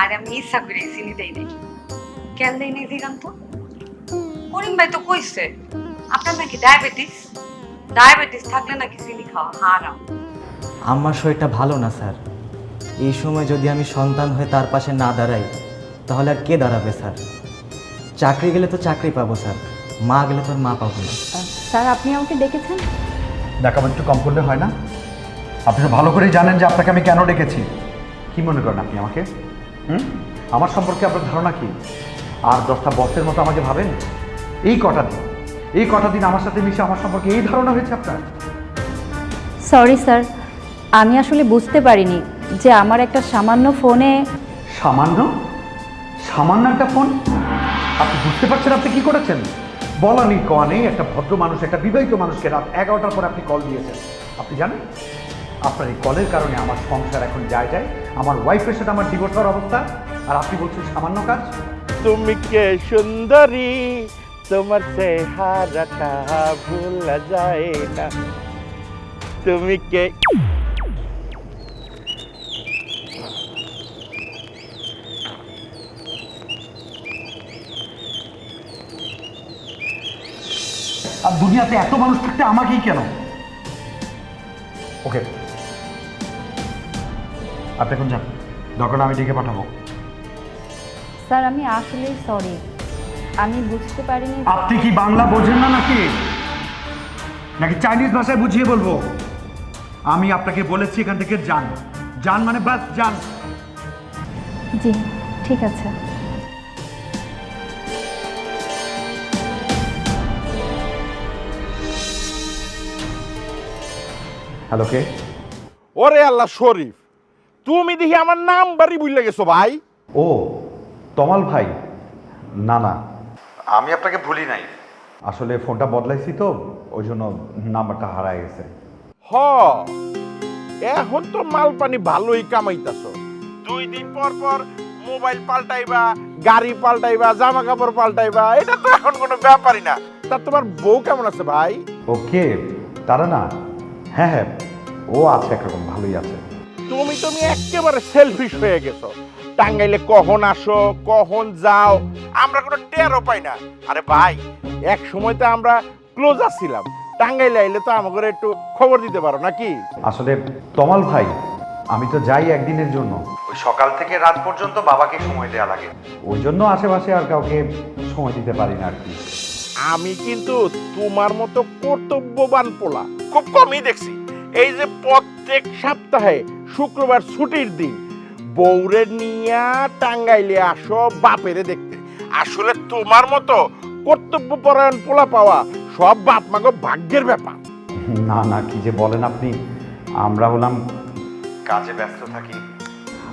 আর আমি ইচ্ছা করে চিনি দেই নাই। কেন দেই নাই দিগান তো করিম ভাই তো কইছে আপনার নাকি ডায়াবেটিস? ডায়াবেটিস থাকলে নাকি চিনি খাওয়া হারাম। আমার শরীরটা ভালো না স্যার। এই সময় যদি আমি সন্তান হয়ে তার পাশে না দাঁড়াই তাহলে আর কে দাঁড়াবে স্যার? চাকরি গেলে তো চাকরি পাবো স্যার। মা গেলে তো আর মা পাবো না। স্যার আপনি আমাকে ডেকেছেন? দেখাবার একটু কম করলে হয় না? আপনি ভালো করেই জানেন যে আপনাকে আমি কেন ডেকেছি। কি মনে করেন আপনি আমাকে? হুম? আমার সম্পর্কে আপনার ধারণা কি? আর দশটা বসের মতো আমাকে ভাবেন? এই কটা দিন এই কটা দিন আমার সাথে মিশে আমার সম্পর্কে এই ধারণা হয়েছে আপনার? সরি স্যার আমি আসলে বুঝতে পারিনি যে আমার একটা সামান্য ফোনে সামান্য? সামান্য একটা ফোন? আপনি বুঝতে পারছেন আপনি কি করেছেন? বলা নেই কয়া নেই একটা ভদ্র মানুষ একটা বিবাহিত মানুষকে রাত এগারোটার পর আপনি কল দিয়েছেন। আপনি জানেন? আপনার এই কলের কারণে আমার সংসার এখন যায় যায় আমার ওয়াইফের সাথে আমার ডিভোর্স হওয়ার অবস্থা আর আপনি বলছেন সামান্য কাজ। তুমি কে সুন্দরী তোমার চেহারাটা ভুলা যায় না। তুমি কে আর দুনিয়াতে এত মানুষ থাকতে আমাকেই কেন? ওকে আপনি এখন যান দরকার আমি ডেকে পাঠাবো। স্যার আমি আসলেই সরি আমি বুঝতে পারিনি আপনি কি বাংলা বোঝেন না নাকি? নাকি চাইনিজ ভাষায় বুঝিয়ে বলব? আমি আপনাকে বলেছি এখান থেকে যান। যান মানে বাস যান। জি ঠিক আছে। হ্যালো কে? ওরে আল্লাহ শরীফ। তুমি দেখি আমার নাম বাড়ি বুঝলে গেছো ভাই। ও তমাল ভাই না না আমি আপনাকে ভুলি নাই। আসলে ফোনটা বদলাইছি তো ওই জন্য নাম্বারটা হারায় গেছে। হ এখন তো মাল পানি ভালোই কামাইতাছ। দুই দিন পর পর মোবাইল পাল্টাইবা গাড়ি পাল্টাইবা জামা কাপড় পাল্টাইবা এটা তো এখন কোনো ব্যাপারই না। তা তোমার বউ কেমন আছে ভাই? ওকে তারা না হ্যাঁ হ্যাঁ ও আছে একরকম ভালোই আছে। তুমি তুমি একেবারে সেলফিশ হয়ে গেছো। টাঙ্গাইলে কখন আসো কখন যাও আমরা কোনো টেরও পাই না। আরে ভাই এক সময় তো আমরা ক্লোজ আসছিলাম টাঙ্গাইলে আইলে তো আমাকে একটু খবর দিতে পারো নাকি? আসলে তমাল ভাই আমি তো যাই একদিনের জন্য। ওই সকাল থেকে রাত পর্যন্ত বাবাকে সময় দেওয়া লাগে। ওই জন্য আশেপাশে আর কাউকে সময় দিতে পারি না আর কি। আমি কিন্তু তোমার মতো কর্তব্যবান পোলা খুব কমই দেখছি। এই যে প্রত্যেক সপ্তাহে শুক্রবার ছুটির দিন। বৌরে নিয়া টাঙ্গাইলে আসো বাপেরে দেখতে। আসলে তোমার মতো কর্তব্যপরায়ণ পোলা পাওয়া সব বাপ মাগো ভাগ্যের ব্যাপার। না না কি যে বলেন আপনি। আমরা হলাম কাজে ব্যস্ত থাকি।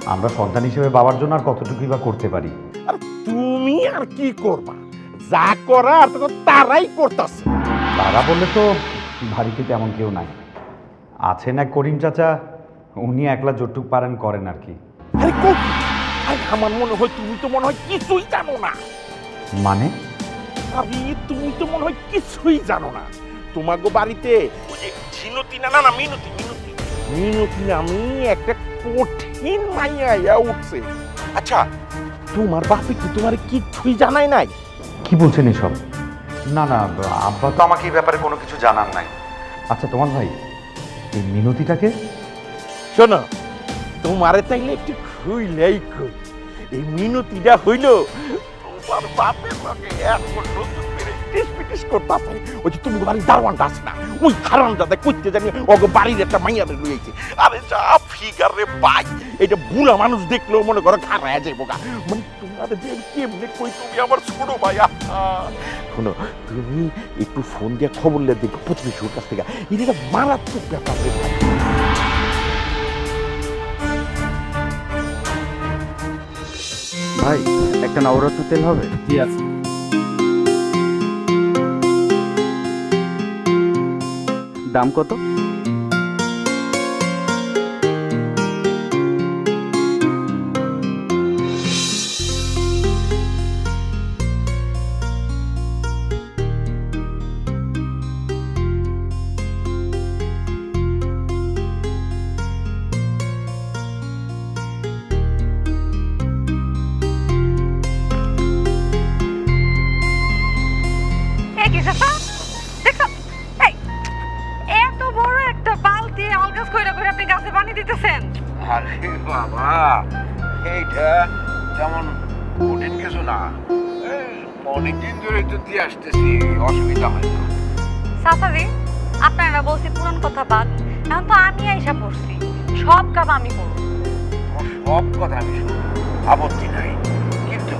আমরা সন্তান হিসেবে বাবার জন্য আর কতটুকুই বা করতে পারি? আর তুমি আর কি করবা? যা করার তো তারাই করতেছে। তারা বললে তো বাড়িতে তেমন কেউ নাই। আছেন এক করিম চাচা? উনি একলা যতটুক পারেন করেন আর কি। আরে আরে আমার মনে হয় তুমি তো মনে হয় কিছুই জানো না। মানে? আরে তুমি তো মনে হয় কিছুই জানো না। তোমাকে বাড়িতে ওই যে ঝিনতি না না না মিনতি মিনতি। মিনতি নামি একটা কঠিন মাইয়া আইয়া উঠছে। আচ্ছা তোমার বাপে কি তোমার কিছুই জানাই নাই? কি বলছেন এসব? না না আব্বা তো আমাকে এই ব্যাপারে কোনো কিছু জানার নাই। আচ্ছা তোমার ভাই এই মিনতিটাকে শোনো, তোমারে তাইলে একটু খুইলেই খুই। এই মিনতিটা হইল তোমার বাপের লগে এখন নতুন ওই যে তুমি বাড়ির একটা আরে যা ফিগার রে মানুষ মনে করো গা মানে আমার শোনো, তুমি একটু ফোন দিয়ে খবর লে প্রতিবেশীর কাছ থেকে। মারাত্মক ব্যাপার ভাই একটা নবরত্ন তেল হবে? জি আছে। দাম কত? চাচাজি আপনারা বলছি পুরান কথা বাদ। এখন তো আমি আইসা পড়ছি সব কাজ আমি করব। সব কথা আমি শুনব আপত্তি নাই। কিন্তু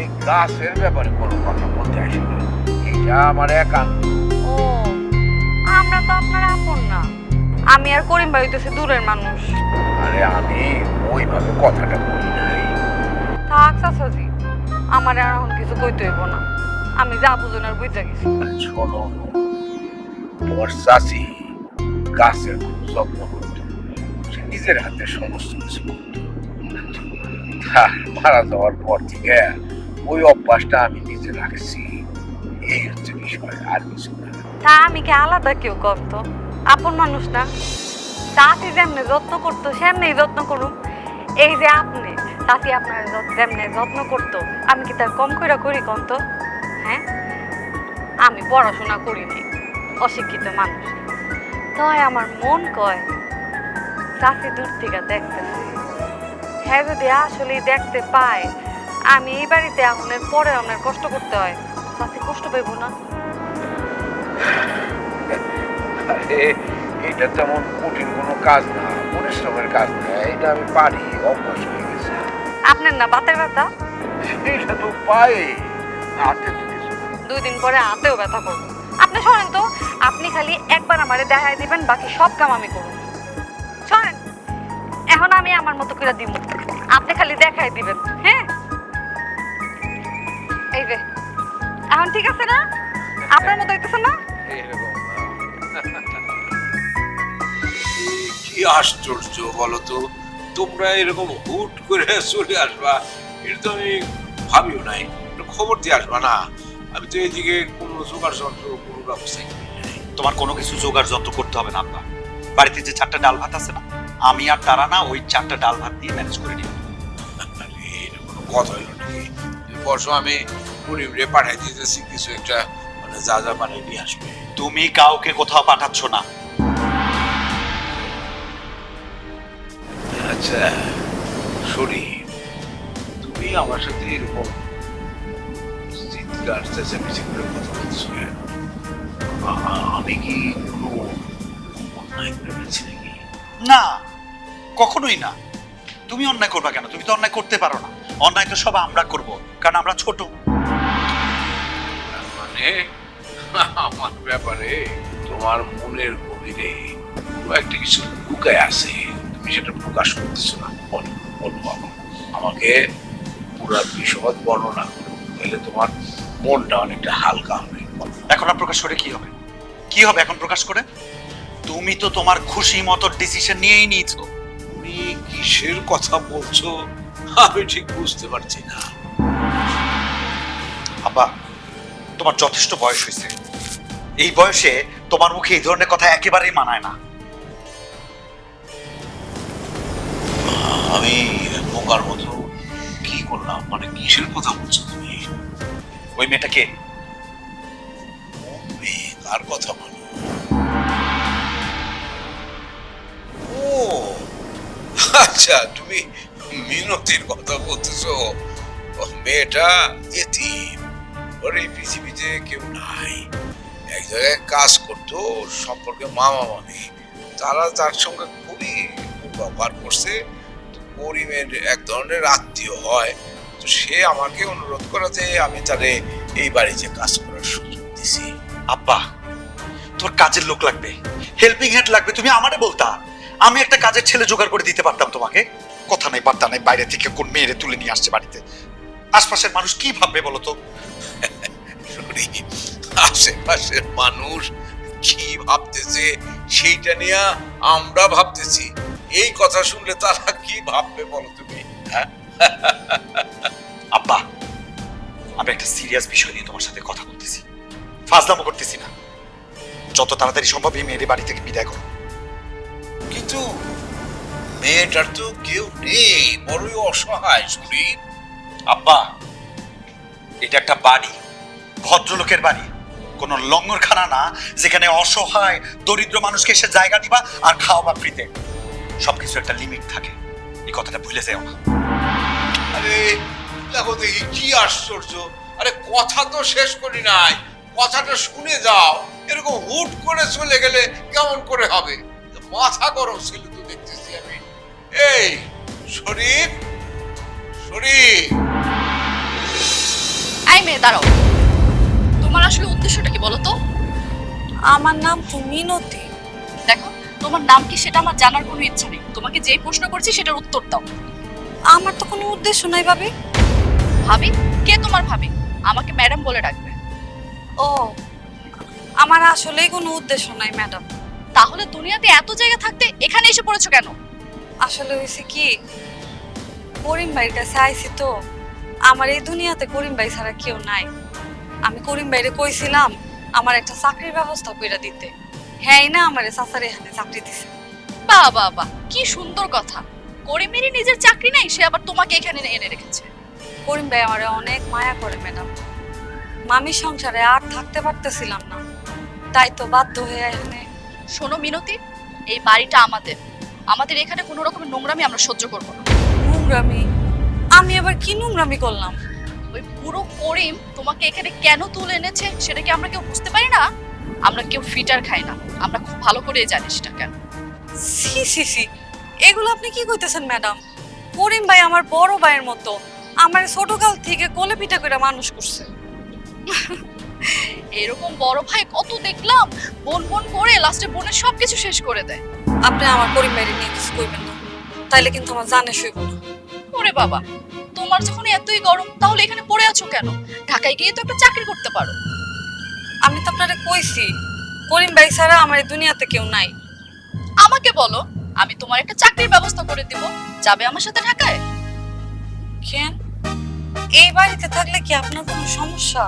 এই গাছের ব্যাপারে কোনো কথা বলতে আসে না। এইটা আমার একান্ত ও আমরা তো আপনার আপন না। আমি আর করিম ভাই হইতেছে দূরের মানুষ। আরে আমি ওইভাবে কথাটা বলি নাই। থাক চাচাজি আমার আর এখন কিছু কইতে হইব না। আমি যা বুঝুন আর বুঝতে গেছি শোনো তোমার চাষি গাছের যত্ন করতো সে নিজের হাতে সমস্ত কিছু করতো মারা যাওয়ার পর থেকে ওই অভ্যাসটা আমি নিজে রাখছি। এই হচ্ছে বিষয়, আর কিছু না। তা আমি কি আলাদা কেউ করত? আপন মানুষ না। চাষি যেমনে যত্ন করতো সেমনি যত্ন করুন এই যে আপনি চাষি আপনার যেমনে যত্ন করতো, আমি কি তার কম করি কম তো হ্যাঁ? আমি পড়াশোনা করি অশিক্ষিত মানুষ। তাই আমার মন কয় চাষি দূর থেকে দেখতে হ্যাঁ যদি আসলেই দেখতে পায় আমি এই বাড়িতে আপনার পরে আপনার কষ্ট করতে হয়। চাষি কষ্ট পাইব না। আরে এটা তেমন কঠিন কোনো কাজ না পরিশ্রমের কাজ না এটা আমি পারি অভ্যাস হয়ে গেছে। আপনার না বাতের ব্যথা? এটা তো পাই হাতে দুই দিন পরে হাতেও ব্যথা করব। আপনি শোনেন তো, আপনি খালি একবার আমারে দেখায় দিবেন, বাকি সব কাম আমি করব। শোনেন, এখন আমি আমার মতো করে দিব। আপনি খালি দেখায় দিবেন হ্যাঁ? এই যে, এখন ঠিক আছে না? আপনার মতো হইতেছে না? কি আশ্চর্য বলো তো তোমরা এরকম হুট করে চলে আসবা, এটা তো আমি ভাবিও নাই। খবর দিয়ে আসবা না। আমি তো এদিকে কোনো জোগাড় যন্ত্র কোনো ব্যবস্থা করি নাই তোমার কোনো কিছু জোগাড় যন্ত্র করতে হবে না আব্বা। বাড়িতে যে চারটা ডাল ভাত আছে না আমি আর তারা না ওই চারটা ডাল ভাত দিয়ে ম্যানেজ করে নিব। আরে এটা কোনো কথা হলো নাকি? তুমি বসো আমি গরিবরে পাঠাই দিতেছি কিছু একটা মানে যা যা বানিয়ে নিয়ে আসবে। তুমি কাউকে কোথাও পাঠাচ্ছ না। আচ্ছা শরী তুমি আমার সাথে এরকম চিৎকার চেঁচামেচি করে কথা বলছো? আ- আমি কি কোনো অন্যায় করে ফেলছি নাকি? না কখনোই না। তুমি অন্যায় করবা কেন? তুমি তো অন্যায় করতে পারো না। অন্যায় তো সব আমরা করব কারণ আমরা ছোট। মানে আমার ব্যাপারে তোমার মনের গভীরে একটা কিছু লুকায় আছে। তুমি সেটা প্রকাশ করতেছো না। বলো বলো আমাকে পুরা বিশদ বর্ণনা করো। তাহলে তোমার মনটা অনেকটা হালকা হবে। এখন আর প্রকাশ করে কি হবে? কি হবে এখন প্রকাশ করে? তুমি তো তোমার খুশি মতো ডিসিশন নিয়েই নিয়েছো। তুমি কিসের কথা বলছো? আমি ঠিক বুঝতে পারছি না। আব্বা, তোমার যথেষ্ট বয়স হয়েছে। এই বয়সে তোমার মুখে এই ধরনের কথা একেবারেই মানায় না। আমি বোকার মতো কি করলাম? মানে কিসের কথা বলছো তুমি? ওই মেয়েটাকে মেয়ে কার কথা বলো? ও আচ্ছা তুমি মিনতির কথা বলতেছো। মেয়েটা এতিম। ওর এই পৃথিবীতে কেউ নাই। এক জায়গায় কাজ করতো, সম্পর্কে মামা মামি তারা তার সঙ্গে খুবই ব্যবহার করছে। করিমের এক ধরনের আত্মীয় হয়। তো সে আমাকে অনুরোধ করে করাতে আমি তারে এই বাড়িতে কাজ করার সুযোগ দিছি। আব্বা, তোর কাজের লোক লাগবে হেল্পিং হ্যান্ড লাগবে, তুমি আমারে বলতা। আমি একটা কাজের ছেলে জোগাড় করে দিতে পারতাম তোমাকে। কথা নাই, বার্তা নাই, বাইরে থেকে কোন মেয়েরে তুলে নিয়ে আসছে বাড়িতে। আশপাশের মানুষ কি ভাববে বলো তো? আশেপাশের মানুষ কি ভাবতেছে সেইটা নিয়ে আমরা ভাবতেছি। এই কথা শুনলে তারা কি ভাববে বলো তুমি হ্যাঁ? আব্বা আমি একটা সিরিয়াস বিষয় নিয়ে তোমার সাথে কথা বলতেছি। ফাজলামো করতেছি না। যত তাড়াতাড়ি সম্ভব এই মেয়ের বাড়ি থেকে বিদায় করো। কিন্তু মেয়েটার তো কেউ নেই বড়ই অসহায় শুনি। আব্বা এটা একটা বাড়ি ভদ্রলোকের বাড়ি। কোন লঙ্গরখানা না যেখানে অসহায় দরিদ্র মানুষকে এসে জায়গা দিবা আর খাওয়াবা ফ্রিতে সবকিছু একটা লিমিট থাকে। এই কথাটা ভুলে যাও না। আরে দেখো দেখি কি আশ্চর্য। আরে কথা তো শেষ করি নাই। কথাটা শুনে যাও। এরকম হুট করে চলে গেলে কেমন করে হবে? মাথা গরম ছিল তো দেখতেছি আমি। এই শরীফ শরীফ। আই মেয়ে দাঁড়াও। তোমার আসলে উদ্দেশ্যটা কি বলো তো? আমার নাম তো মিনতি দেখো তোমার নাম কি সেটা আমার জানার কোনো ইচ্ছা নেই। তোমাকে যেই প্রশ্ন করছি সেটার উত্তর দাও। আমার তো কোনো উদ্দেশ্য নাই ভাবি। ভাবি? কে তোমার ভাবি? আমাকে ম্যাডাম বলে ডাকবে। ও আমার আসলেই কোনো উদ্দেশ্য নাই ম্যাডাম তাহলে দুনিয়াতে এত জায়গা থাকতে এখানে এসে পড়েছো কেন? আসলে হয়েছে কি করিম ভাইয়ের কাছে আইছি তো আমার এই দুনিয়াতে করিম ভাই ছাড়া কেউ নাই। আমি করিম ভাইরে কইছিলাম আমার একটা চাকরির ব্যবস্থা কইরা দিতে। হ্যাঁ না আমার চাচার এখানে চাকরি দিছে। বাহ বাহ বাহ কি সুন্দর কথা। করিমেরই নিজের চাকরি নাই সে আবার তোমাকে এখানে এনে রেখেছে। করিম ভাই আমার অনেক মায়া করে ম্যাডাম। মামির সংসারে আর থাকতে পারতেছিলাম না। তাই তো বাধ্য হয়ে এখানে শোনো মিনতি এই বাড়িটা আমাদের। আমাদের এখানে কোনো রকমের নোংরামি আমরা সহ্য করব না। নোংরামি? আমি আবার কি নোংরামি করলাম? ওই পুরো করিম তোমাকে এখানে কেন তুলে এনেছে সেটা কি আমরা কেউ বুঝতে পারি না? আমরা কেউ ফিটার খাই না। আমরা খুব ভালো করে জানি সেটা কেন। সি সি সি এগুলো আপনি কি কইতেছেন ম্যাডাম? করিম ভাই আমার বড় ভাইয়ের মতো। আমার ছোটকাল থেকে কোলে পিঠা করে মানুষ করছে। এরকম বড় ভাই কত দেখলাম বোন বোন করে লাস্টে বোনের সবকিছু শেষ করে দেয়। আপনি আমার করিম ভাইয়ের নিয়ে কিছু কইবেন না। তাইলে কিন্তু আমার জানে শুইব না। ওরে বাবা তোমার যখন এতই গরম তাহলে এখানে পড়ে আছো কেন? ঢাকায় গিয়ে তো একটা চাকরি করতে পারো। আমি তো আপনারে কইছি করিম ভাই ছাড়া আমার এই দুনিয়াতে কেউ নাই। আমাকে বলো আমি তোমার একটা চাকরির ব্যবস্থা করে দিব। যাবে আমার সাথে ঢাকায়? কেন? এই বাড়িতে থাকলে কি আপনার কোনো সমস্যা?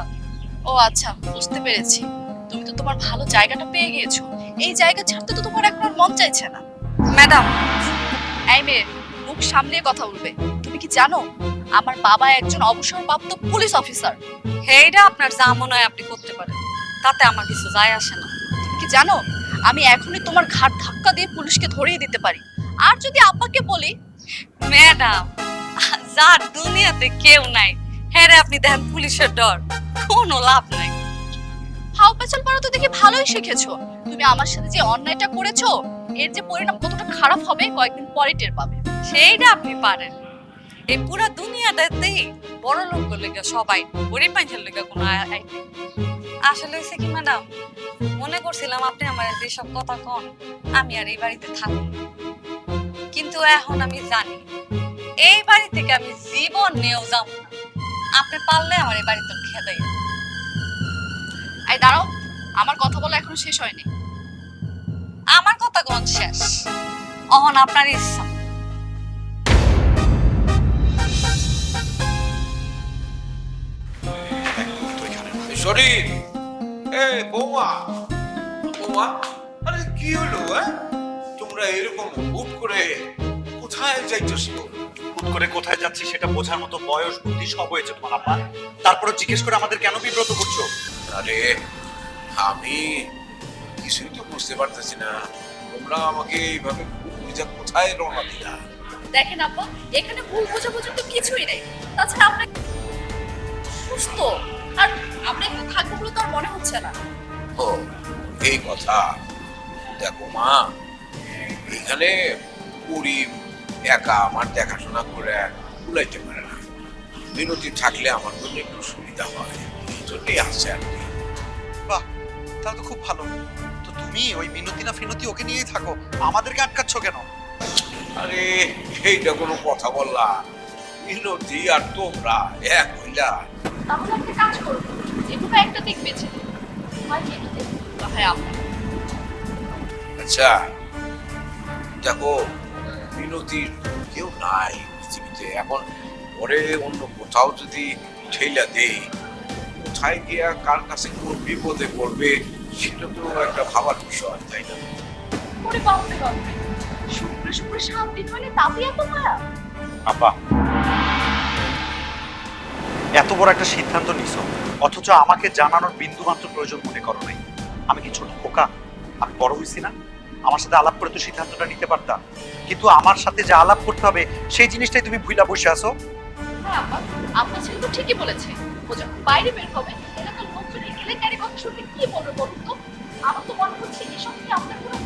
ও আচ্ছা বুঝতে পেরেছি। তুমি তো তোমার ভালো জায়গাটা পেয়ে গিয়েছো। এই জায়গা ছাড়তে তো তোমার এখন মন চাইছে না। ম্যাডাম। এই মেয়ে মুখ সামনে কথা বলবে। তুমি কি জানো আমার বাবা একজন অবসরপ্রাপ্ত পুলিশ অফিসার। এইটা আপনার যা মনে হয় আপনি করতে পারেন। তাতে আমার কিছু যায় আসে না। তুমি কি জানো আমি এখনই তোমার ঘাট ধাক্কা দিয়ে পুলিশকে ধরিয়ে দিতে পারি। আর যদি আব্বাকে বলি, ম্যাডাম, যার দুনিয়াতে কেউ নাই হ্যাঁ রে আপনি দেখেন পুলিশের ডর, কোনো লাভ নাই। হাও পেছাল পারো তো দেখি ভালোই শিখেছো? তুমি আমার সাথে যে অন্যায়টা করেছ, এর যে পরিণাম কতটা খারাপ হবে, কয়েকদিন পরে টের পাবে। সেইটা আপনি পারেন। এই পুরো দুনিয়াটাতেই বড় লোক লেগে সবাই, গরিব মানুষের লেগে কোনো আয়। আসলে হয়েছে কি ম্যাডাম মনে করছিলাম আপনি আমার যেসব কথা কন আমি আর এই বাড়িতে থাকুন কিন্তু এখন আমি জানি এই বাড়ি থেকে আমি জীবন নিয়েও যাব আপনি পারলে আমার এই বাড়িতে খেদাই এই দাঁড়াও আমার কথা বলা এখনও শেষ হয়নি। আমার কথা কোন শেষ। অহন আপনার ইচ্ছা। শরীর এ বৌমা। বৌমা আরে কি হলো হ্যাঁ? তোমরা এরকম হুট করে কোথায় যাইতেছো? হুট করে কোথায় যাচ্ছি সেটা বোঝার মতো বয়স বুদ্ধি সব হয়েছে তোমার আপা তারপরে জিজ্ঞেস করে আমাদের কেন বিব্রত করছ? আরে আমি কিছুই তো বুঝতে পারতেছি না। তোমরা আমাকে এইভাবে বুঝা কোথায় রওনা দিলা? দেখেন আপা এখানে ভুল বোঝাবুঝি তো কিছুই নেই। তাছাড়া আমরা সুস্থ। মনে হচ্ছে না। ও এই কথা। দেখো মা এখানে গরিব একা আমার দেখাশোনা করে কুলাইতে পারে না। বিনতি থাকলে আমার জন্য একটু সুবিধা হয়। এই জন্যই আসছে আর কি। বাহ তাহলে তো খুব ভালো। তো তুমি ওই মিনতি না ফিনতি ওকে নিয়েই থাকো। আমাদেরকে আটকাচ্ছ কেন? আরে এইটা কোনো কথা বললা। বিনতি আর তোমরা এক হইলা। তাহলে একটা কাজ করো। একটা দিক বেছে হয় হয় আচ্ছা দেখো বিনতির কেউ নাই পৃথিবীতে। এখন পরে অন্য কোথাও যদি ঠেলা দেই কোথায় গিয়া কার কাছে কোন বিপদে পড়বে সেটা তো একটা ভাবার বিষয় তাই না? করে বাপরে বাপরে। শুক্রে শুক্রে সাত হলে তাতে এত মায়া আপা এত বড় একটা সিদ্ধান্ত নিছো। অথচ আমাকে জানানোর বিন্দু মাত্র প্রয়োজন মনে করো নাই। আমি কি ছোট খোকা? আমি বড় হয়েছি না? আমার সাথে আলাপ করে তো সিদ্ধান্তটা নিতে পারতাম কিন্তু আমার সাথে যে আলাপ করতে হবে সেই জিনিসটাই তুমি ভুইলা বসে আছো। হ্যাঁ আপা আপনার ছেলে তো ঠিকই বলেছে। ও যখন বাইরে বের হবে এলাকার লোকজনের এলাকারই কথা শুনলে কি বলবে বলুন তো? আমার তো মনে হচ্ছে এসব নিয়ে আপনার কোনো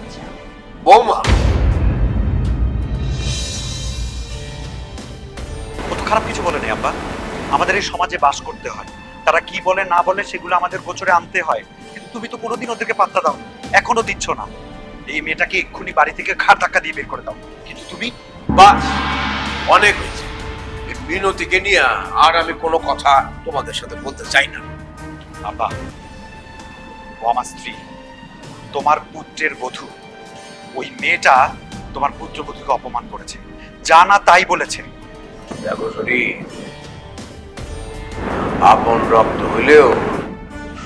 হচ্ছে বৌমা! ও তো খারাপ কিছু বলে নেই আব্বা। আমাদের এই সমাজে বাস করতে হয়। তারা কি বলে না বলে সেগুলো আমাদের গোচরে আনতে হয়। কিন্তু তুমি তো কোনোদিন ওদেরকে পাত্তা দাও। এখনও দিচ্ছ না। এই মেয়েটাকে এক্ষুনি বাড়ি থেকে ঘাট ধাক্কা দিয়ে বের করে দাও। কিন্তু তুমি বাস অনেক হয়েছে। মিনতিকে নিয়ে আর আমি কোনো কথা তোমাদের সাথে বলতে চাই না। আব্বা ও আমার স্ত্রী। তোমার পুত্রের বধূ। ওই মেয়েটা তোমার পুত্রবধূকে অপমান করেছে। যা না তাই বলেছে। দেখো শরীর আপন রক্ত হইলেও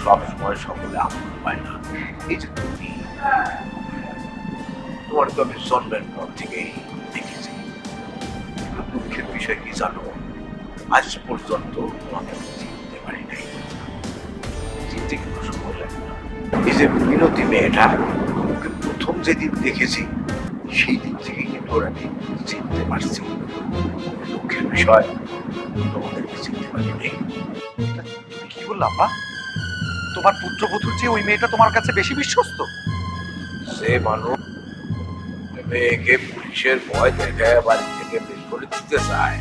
সবসময় সকলে আপন পায় না। এই যে তুমি, তোমার তো আমি জন্মের পর থেকেই দেখেছি। দুঃখের বিষয় কি জানো? আজ পর্যন্ত তোমাকে আমি চিনতে পারি নাই। চিনতে কিন্তু সময় লাগে না। এই যে বিনতি মেয়েটা ওকে প্রথম যেদিন দেখেছি, সেই দিন থেকে কিন্তু ওরা চিনতে পারছি। দুঃখের বিষয় তোমাদেরকে চিনতে কি বললা আব্বা? তোমার পুত্রবধূর চেয়ে ওই মেয়েটা তোমার কাছে বেশি বিশ্বস্ত? সে মানুষ মেয়েকে পুলিশের ভয় দেখে বাড়ি থেকে বের করে দিতে চায়।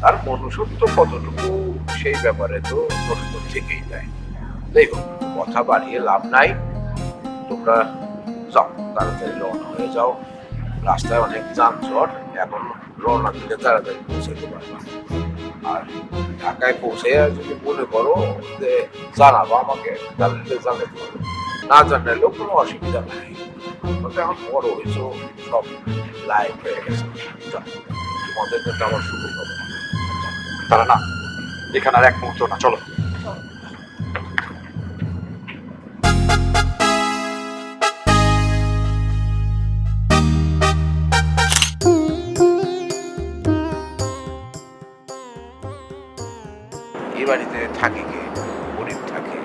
তার মনুষ্যত্ব কতটুকু, সেই ব্যাপারে তো প্রশ্ন থেকেই যায়। দেখো, কথা বাড়িয়ে লাভ নাই। তোমরা যাও, তাড়াতাড়ি রওনা হয়ে যাও। রাস্তায় অনেক যানজট, এখন রওনা দিলে তাড়াতাড়ি পৌঁছাতে পারবা আর ঢাকায় পৌঁছে যদি মনে করো, যে জানাব আমাকে জানলে জানাতে পারো না জানালেও কোনো অসুবিধা নাই। এখন বড় হয়েছো, সব লাইফ হয়ে গেছে। তোমাদের জন্য আমার শুভ খবর তারা না, এখানে আর এক মুহূর্ত না, চলো। থাকে কে? গরিব থাকে।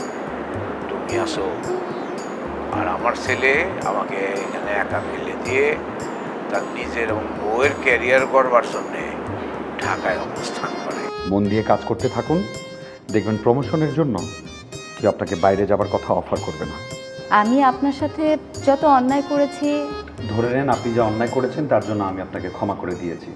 তুমি আসো। আর আমার ছেলে আমাকে এখানে একা ফেলে দিয়ে তার নিজের এবং বউয়ের ক্যারিয়ার করবার জন্যে ঢাকায় অবস্থান করে। মন দিয়ে কাজ করতে থাকুন। দেখবেন প্রমোশনের জন্য কেউ আপনাকে বাইরে যাবার কথা অফার করবে না। আমি আপনার সাথে যত অন্যায় করেছি ধরে নেন আপনি যা অন্যায় করেছেন তার জন্য আমি আপনাকে ক্ষমা করে দিয়েছি।